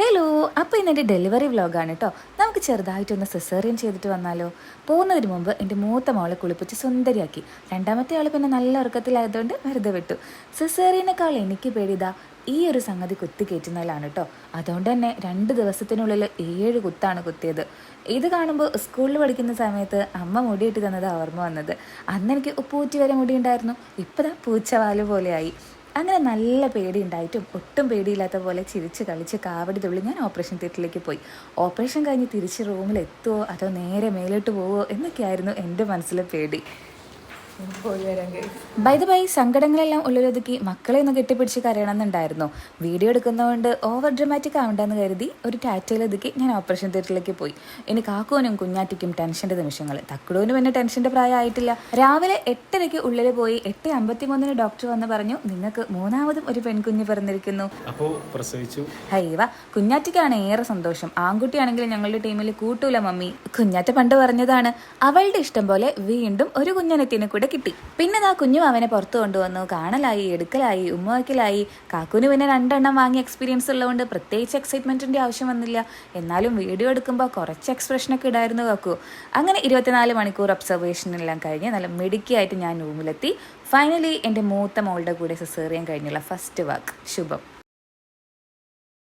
Hello അപ്പോൾ ഇന്നെന്റെ delivery വ്ലോഗാണ് കേട്ടോ നമുക്ക് ചെറുതായിട്ടൊന്ന് സെസേറിയൻ ചെയ്തിട്ട് വന്നാലോ. പോകുന്നതിന് മുമ്പ് എന്റെ മൂത്ത മോളെ കുളിപ്പിച്ച് സുന്ദരിയാക്കി. രണ്ടാമത്തെ ആൾ പിന്നെ നല്ല ഉറക്കത്തിലായതുകൊണ്ട് വെറുതെ വിട്ടു. സിസേറിയനേക്കാൾ എനിക്ക് പേടിതാ ഈ ഒരു സംഗതി കുത്തി കയറ്റുന്നതിലാണ് കേട്ടോ അതുകൊണ്ട് തന്നെ രണ്ട് ദിവസത്തിനുള്ളിൽ ഏഴ് കുത്താണ് കുത്തിയത്. ഇത് കാണുമ്പോൾ സ്കൂളിൽ പഠിക്കുന്ന സമയത്ത് അമ്മ മുടിയിട്ട് തന്നത് ഓർമ്മ വന്നത്. അന്ന് എനിക്ക് പൂറ്റി വരെ മുടി ഉണ്ടായിരുന്നു ഇപ്പതാ പൂച്ചവാൽ പോലെയായി. അങ്ങനെ നല്ല പേടി ഉണ്ടായിട്ടും ഒട്ടും പേടിയില്ലാത്ത പോലെ ചിരിച്ച് കളിച്ച് കാവടി തുള്ളി ഞാൻ ഓപ്പറേഷൻ തിയേറ്ററിലേക്ക് പോയി. ഓപ്പറേഷൻ കഴിഞ്ഞ് തിരിച്ച് റൂമിൽ എത്തുമോ അതോ നേരെ മേലോട്ട് പോവോ? എന്നൊക്കെയായിരുന്നു എന്റെ മനസ്സിലെ പേടി. പോയി വരാൻ ബൈ ദ ബൈ സങ്കടങ്ങളെല്ലാം ഉള്ളിലൊതുക്കി മക്കളെ ഒന്ന് കെട്ടിപ്പിടിച്ച് കരയണമെന്നുണ്ടായിരുന്നു. വീഡിയോ എടുക്കുന്നതുകൊണ്ട് ഓവർ ഡ്രമാറ്റിക് ആവണ്ടെന്ന് കരുതി ഒരു ടാറ്റയിലൊതുക്കി ഞാൻ ഓപ്പറേഷൻ തിയേറ്ററിലേക്ക് പോയി. ഇനി കാക്കുവിനും കുഞ്ഞാറ്റിക്കും ടെൻഷന്റെ നിമിഷങ്ങൾ. തക്കുടൂനും എന്നെ ടെൻഷന്റെ പ്രായമായിട്ടില്ല. രാവിലെ എട്ടരയ്ക്ക് ഉള്ളിൽ പോയി എട്ട് അമ്പത്തി മൂന്നിന് ഡോക്ടർ വന്ന് പറഞ്ഞു നിങ്ങൾക്ക് മൂന്നാമതും ഒരു പെൺകുഞ്ഞ് പിറന്നിരിക്കുന്നു. അപ്പോൾ പ്രസവിച്ചു. ഹൈവ കുഞ്ഞാറ്റിക്കാണ് ഏറെ സന്തോഷം. ആൺകുട്ടിയാണെങ്കിൽ ഞങ്ങളുടെ ടീമിൽ കൂട്ടൂല മമ്മി. കുഞ്ഞാറ്റ പണ്ട് പറഞ്ഞതാണ് അവളുടെ ഇഷ്ടം പോലെ വീണ്ടും ഒരു കുഞ്ഞനത്തിനെ കൂടെ കിട്ടി. പിന്നെ ആ കുഞ്ഞു അവനെ പുറത്തു കൊണ്ടുവന്നു. കാണലായി എടുക്കലായി ഉമ്മവയ്ക്കലായി കാക്കുവിന് പിന്നെ രണ്ടെണ്ണം വാങ്ങിയ എക്സ്പീരിയൻസ് ഉള്ളതുകൊണ്ട് പ്രത്യേകിച്ച് എക്സൈറ്റ്മെന്റിന്റെ ആവശ്യം വന്നില്ല. എന്നാലും വീഡിയോ എടുക്കുമ്പോൾ കുറച്ച് എക്സ്പ്രഷനൊക്കെ ഇടായിരുന്നു കാക്കു. അങ്ങനെ ഇരുപത്തിനാല് മണിക്കൂർ ഒബ്സർവേഷനെല്ലാം കഴിഞ്ഞ് നല്ല മെഡിക്കായിട്ട് ഞാൻ റൂമിലെത്തി ഫൈനലി എന്റെ മൂത്ത മോളുടെ കൂടെ സിസേറിയൻ കഴിഞ്ഞുള്ള ഫസ്റ്റ് വാക്ക് ശുഭം.